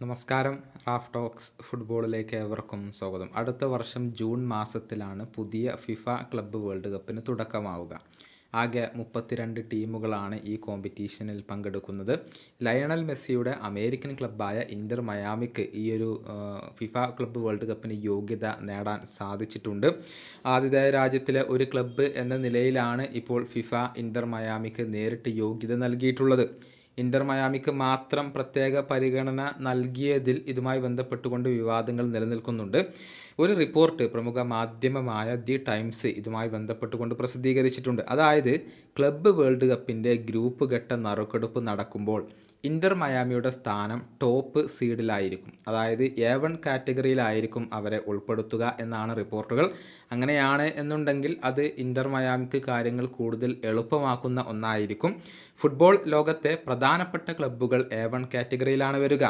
നമസ്കാരം. Raf talks ഫുട്ബോളിലേക്ക് ഏവർക്കും സ്വാഗതം. അടുത്ത വർഷം ജൂൺ മാസത്തിലാണ് പുതിയ ഫിഫ ക്ലബ്ബ് വേൾഡ് കപ്പിന് തുടക്കമാവുക. ആകെ മുപ്പത്തിരണ്ട് ടീമുകളാണ് ഈ കോമ്പറ്റീഷനിൽ പങ്കെടുക്കുന്നത്. ലയണൽ മെസ്സിയുടെ അമേരിക്കൻ ക്ലബ്ബായ ഇന്റർ മയാമിക്ക് ഈയൊരു ഫിഫ ക്ലബ്ബ് വേൾഡ് കപ്പിന് യോഗ്യത നേടാൻ സാധിച്ചിട്ടുണ്ട്. ആതിഥേയ രാജ്യത്തിലെ ഒരു ക്ലബ്ബ് എന്ന നിലയിലാണ് ഇപ്പോൾ ഫിഫ ഇന്റർ മയാമിക്ക് നേരിട്ട് യോഗ്യത നൽകിയിട്ടുള്ളത്. ഇന്റർ മയാമിക്ക് മാത്രം പ്രത്യേക പരിഗണന നൽകിയതിൽ ഇതുമായി ബന്ധപ്പെട്ടുകൊണ്ട് വിവാദങ്ങൾ നിലനിൽക്കുന്നുണ്ട്. ഒരു റിപ്പോർട്ട് പ്രമുഖ മാധ്യമമായ ദി ടൈംസ് ഇതുമായി ബന്ധപ്പെട്ടുകൊണ്ട് പ്രസിദ്ധീകരിച്ചിട്ടുണ്ട്. അതായത് ക്ലബ്ബ് വേൾഡ് കപ്പിന്റെ ഗ്രൂപ്പ് ഘട്ട നറുക്കെടുപ്പ് നടക്കുമ്പോൾ ഇന്റർ മയാമിയുടെ സ്ഥാനം ടോപ്പ് സീഡിലായിരിക്കും അതായത് എ വൺ കാറ്റഗറിയിലായിരിക്കും അവരെ ഉൾപ്പെടുത്തുക എന്നാണ് റിപ്പോർട്ടുകൾ. അങ്ങനെയാണ് എന്നുണ്ടെങ്കിൽ അത് ഇന്റർ മയാമിക്ക് കാര്യങ്ങൾ കൂടുതൽ എളുപ്പമാക്കുന്ന ഒന്നായിരിക്കും. ഫുട്ബോൾ ലോകത്തെ പ്രധാനപ്പെട്ട ക്ലബ്ബുകൾ എ വൺ കാറ്റഗറിയിലാണ് വരിക.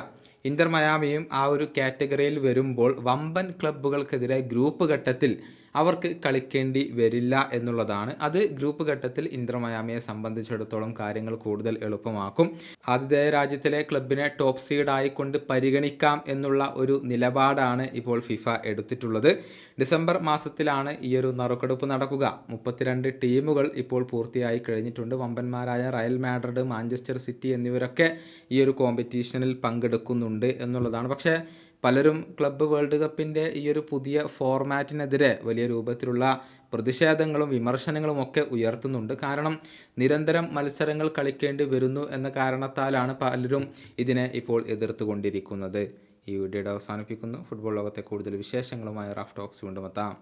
ഇന്റർ മയാമിയും ആ ഒരു കാറ്റഗറിയിൽ വരുമ്പോൾ വമ്പൻ ക്ലബ്ബുകൾക്കെതിരെ ഗ്രൂപ്പ് ഘട്ടത്തിൽ അവർക്ക് കളിക്കേണ്ടി വരില്ല എന്നുള്ളതാണ്. അത് ഗ്രൂപ്പ് ഘട്ടത്തിൽ ഇന്റർ മയാമിയെ സംബന്ധിച്ചിടത്തോളം കാര്യങ്ങൾ കൂടുതൽ എളുപ്പമാക്കും. ആതിഥേയ രാജ്യത്തിലെ ക്ലബിനെ ടോപ്പ് സീഡായിക്കൊണ്ട് പരിഗണിക്കാം എന്നുള്ള ഒരു നിലപാടാണ് ഇപ്പോൾ ഫിഫ എടുത്തിട്ടുള്ളത്. ഡിസംബർ മാസത്തിലാണ് ഈ ഒരു നറുക്കെടുപ്പ് നടക്കുക. മുപ്പത്തിരണ്ട് ടീമുകൾ ഇപ്പോൾ പൂർത്തിയായി കഴിഞ്ഞിട്ടുണ്ട്. വമ്പന്മാരായ റയൽ മാഡ്രിഡ് മാഞ്ചസ്റ്റർ സിറ്റി എന്നിവരൊക്കെ ഈ ഒരു കോമ്പറ്റീഷനിൽ പങ്കെടുക്കുന്നുണ്ട് എന്നുള്ളതാണ്. പക്ഷേ പലരും ക്ലബ്ബ് വേൾഡ് കപ്പിന്റെ ഈ ഒരു പുതിയ ഫോർമാറ്റിനെതിരെ വലിയ രൂപത്തിലുള്ള പ്രതിഷേധങ്ങളും വിമർശനങ്ങളും ഒക്കെ ഉയർത്തുന്നുണ്ട്. കാരണം നിരന്തരം മത്സരങ്ങൾ കളിക്കേണ്ടി വരുന്നു എന്ന കാരണത്താലാണ് പലരും ഇതിനെ ഇപ്പോൾ എതിർത്തുകൊണ്ടിരിക്കുന്നത് ഈ വീഡിയോയുടെ അവസാനിപ്പിക്കുന്നു. ഫുട്ബോൾ ലോകത്തെ കൂടുതൽ വിശേഷങ്ങളുമായി റാഫ് ടോക്സ് വീണ്ടും എത്താം.